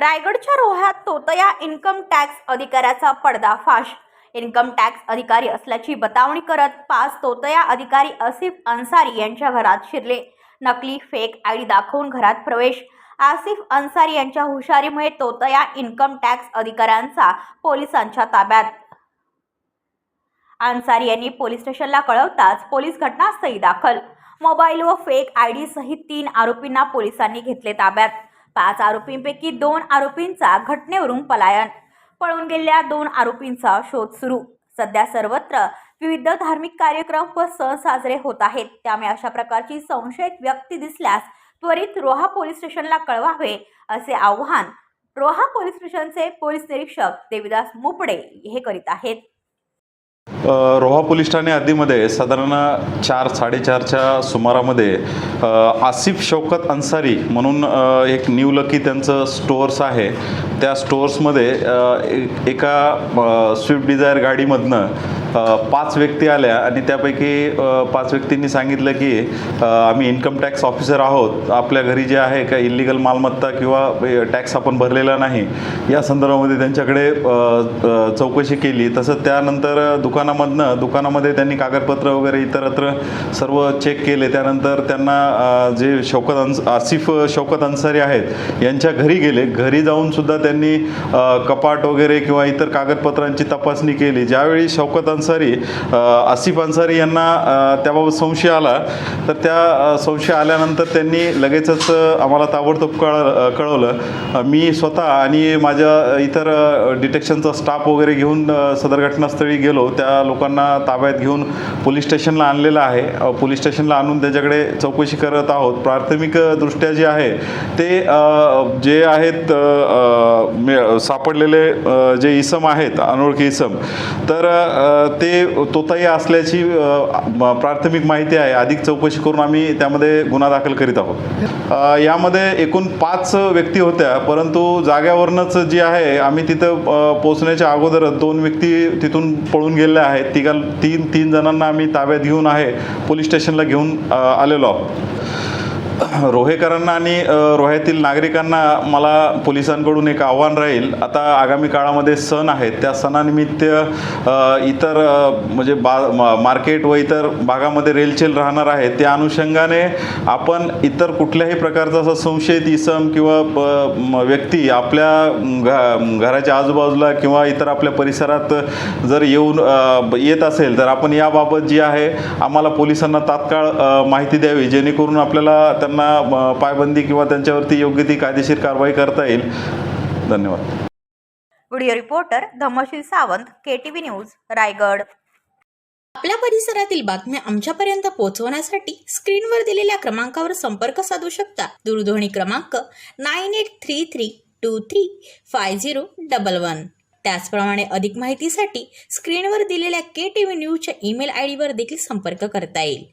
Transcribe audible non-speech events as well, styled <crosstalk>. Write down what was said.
रायगडच्या रोह्यात तोतया इन्कम टॅक्स अधिकाऱ्याचा पडदाफाश. इन्कम टॅक्स अधिकारी असल्याची बतावणी करत पाच तोतया अधिकारी आसिफ अन्सारी यांच्या घरात शिरले. नकली फेक आयडी दाखवून घरात प्रवेश. आसिफ अन्सारी यांच्या हुशारीमुळे तोतया इन्कम टॅक्स अधिकाऱ्यांचा पोलिसांच्या ताब्यात. अन्सारी यांनी पोलीस स्टेशनला कळवताच पोलीस घटनास्थळी दाखल. मोबाईल व फेक आय डी सहित तीन आरोपींना पोलिसांनी घेतले ताब्यात. पाच आरोपींपैकी दोन आरोपींचा घटनेवरून पलायन. पळून गेलेल्या दोन आरोपींचा शोध सुरू. सध्या सर्वत्र विविध धार्मिक कार्यक्रम व सण साजरे होत आहेत. त्यामुळे अशा प्रकारची संशयित व्यक्ती दिसल्यास त्वरित रोहा पोलीस स्टेशनला कळवावे असे आव्हान रोहा पोलीस स्टेशनचे पोलीस निरीक्षक देविदास मुपडे हे करीत आहेत. रोहा पोलीस ठाणे हद्दीमध्ये साधारण चार साडेचारच्या सुमारामध्ये आसिफ शौकत अन्सारी म्हणून एक न्यू लकी त्यांचं स्टोअर्स आहे. त्या स्टोअर्समध्ये एका स्विफ्ट डिझायर गाडीमधनं पाच व्यक्ती आल्या आणि त्यापैकी पाच व्यक्तींनी सांगितलं की आम्ही इन्कम टॅक्स ऑफिसर आहोत. आपल्या घरी जे आहे का इलिगल मालमत्ता किंवा टॅक्स आपण भरलेला नाही. या संदर्भामध्ये त्यांच्याकडे चौकशी केली. तसंच त्यानंतर दुकानामधनं दुकानामध्ये त्यांनी कागदपत्र वगैरे इतरत्र सर्व चेक केले. त्यानंतर त्यांना जे शौकत अंस आसिफ शौकत अन्सारी आहेत यांच्या घरी गेले. घरी जाऊन सुद्धा त्यांनी कपाट वगैरे किंवा इतर कागदपत्रांची तपासणी केली. ज्यावेळी शौकत अन्सारी आसिफ अन्सारी यांना त्याबाबत संशय आला तर त्या संशय आल्यानंतर त्यांनी लगेचच आम्हाला ताबडतोब कळ कळवलं. मी स्वतः आणि माझ्या इतर डिटेक्शनचा स्टाफ वगैरे घेऊन सदर घटनास्थळी गेलो. त्या लोकांना ताब्यात घेऊन पोलीस स्टेशनला आणलेलं आहे. पोलीस स्टेशनला आणून त्याच्याकडे चौकशी करत आहोत. प्राथमिक दृष्ट्या जे आहे ते जे आहेत मे- सापडलेले जे इसम आहेत अनोळखी इसम तर ते तोताई असल्याची प्राथमिक माहिती आहे. अधिक चौकशी करून आम्ही त्यामध्ये गुन्हा दाखल करीत आहोत. यामध्ये एकूण पाच व्यक्ती होत्या परंतु जाग्यावरूनच जी आहे आम्ही तिथं पोहोचण्याच्या अगोदर दोन व्यक्ती तिथून पळून गेलेल्या आहेत. तिघा तीन तीन जणांना आम्ही ताब्यात घेऊन आहे पोलीस स्टेशनला घेऊन आलेलो आहोत. <clears throat> रोहेकरांना आणि रोह्यातील नागरिकांना मला पोलिसांकडून एक आव्हान राहील. आता आगामी काळामध्ये सण आहेत. त्या सणानिमित्त इतर म्हणजे बा मा- मार्केट व इतर भागामध्ये रेलचेल राहणार आहे त्या अनुषंगाने आपण इतर कुठल्याही प्रकारचा असा संशयित इसम किंवा प- म- व्यक्ती आपल्या घ घराच्या आजूबाजूला किंवा इतर आपल्या परिसरात जर येऊन येत असेल तर आपण याबाबत जी आहे आम्हाला पोलिसांना तात्काळ माहिती द्यावी. जेणेकरून आपल्याला त्या त्यांना पायबंदी किंवा त्यांच्यावरती योग्य ती कायदेशीर कारवाई करता येईल. धन्यवाद. Video reporter Dhammasheel Sawant K T V news Raigad. आपल्या परिसरातील बातम्या आमच्यापर्यंत पोहोचवण्यासाठी स्क्रीनवर दिलेल्या क्रमांकावर संपर्क साधू शकता. दूरध्वनी क्रमांक nine eight three three two three five zero double one. त्याचप्रमाणे अधिक माहितीसाठी स्क्रीनवर दिलेल्या के टी व्ही न्यूजच्या ईमेल आय डीवर देखील संपर्क करता येईल.